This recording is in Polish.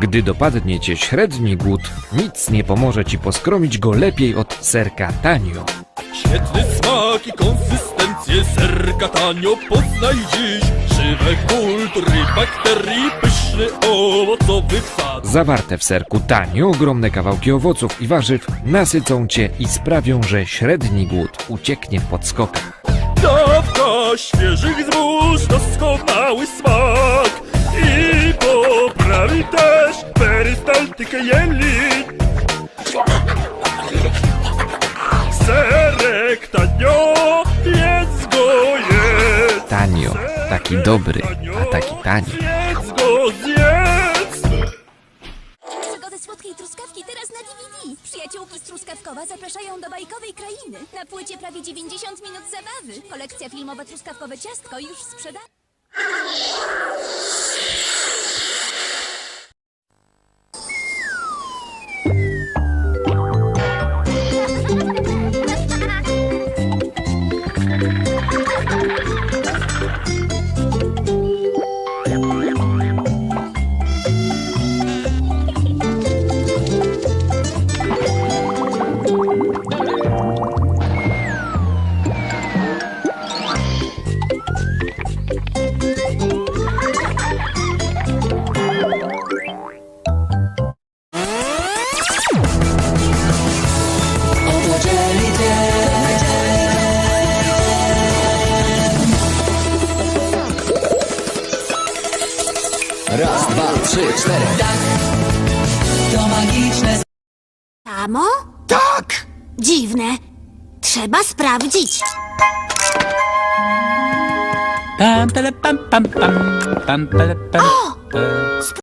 Gdy dopadnie cię średni głód, nic nie pomoże ci poskromić go lepiej od serka tanio. Świetny smak i konsystencję serka tanio poznaj dziś Żywe kultury, bakterii, pyszny owocowy sad Zawarte w serku tanio ogromne kawałki owoców i warzyw nasycą cię i sprawią, że średni głód ucieknie w podskokach. Dawka też perystaltykę jelit Serek tanio, jedz go jedz Tanio, taki dobry, a taki tani. Zjedz go, zjedz! Przygody słodkiej truskawki teraz na DVD. Przyjaciółki z Truskawkowa zapraszają do bajkowej krainy. Na płycie prawie 90 minut zabawy. Kolekcja filmowa Truskawkowe Ciastko już sprzedana. Raz, dwa, trzy, cztery. To magiczne Samo? Tak! Dziwne. Trzeba sprawdzić. Pam, pele, pam, pam, pam, pam, pele, pam.